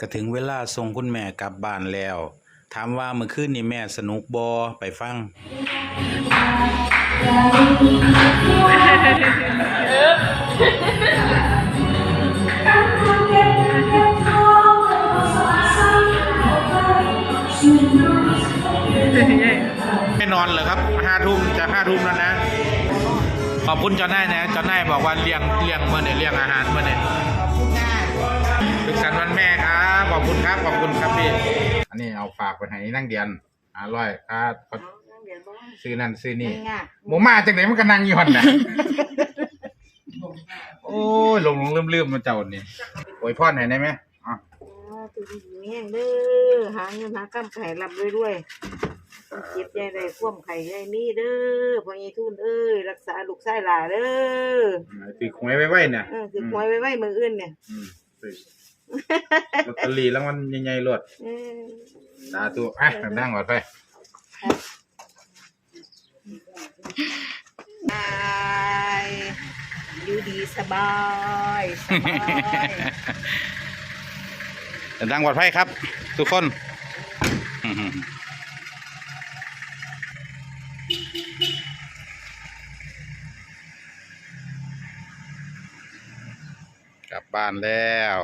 ก็ถึงเวลาส่งคุณแม่กลับบ้านแล้ว ถามว่าเมื่อคืนนี้แม่สนุกบอไปฟัง ไม่นอนเหรอครับห้าทุ่มจะห้าทุ่มแล้วนะ ขอบคุณเจ้านายนะเจ้านายบอกว่าเลี้ยงเลี้ยงเมื่อเนี่ยเลี้ยงอาหารเมื่อเนี่ยสุขสันต์วันแม่ ครับขอบคุณครับ ขอบคุณครับพี่ อันนี้เอาฝากไปให้นั่งเดียนอร่อยครับเขาซื้อนั่นซื้อนี่หมูมาจากไหนมันก็นั่งอยู่หันนะโอ้ยหลงหลงลืมลืมๆมาเจ้านี่โอ้ยพ่อไหนได้ไหมอะตัวดีแห้งเด้อหาเงินหากำไข่รับด้วยด้วยเจ็บใหญ่ได้คว่ำไข่ใหญ่มีเด้อพ่อใหญ่ทุนเอ้ยรักษาลูกชายหลาเด้อปีกหวยไว้ไว้เนี่ยเออคือหวยไว้ไว้มืออื่นเนี่ยอืมซื้อ ลอตเตอรี่รางวัลใหญ่ๆรวดเออสาธุอะนั่งก่อนไปบายอยู่ดีสบายสบายเดินทางปลอดภัยครับ ทุกคน กลับบ้านแล้ว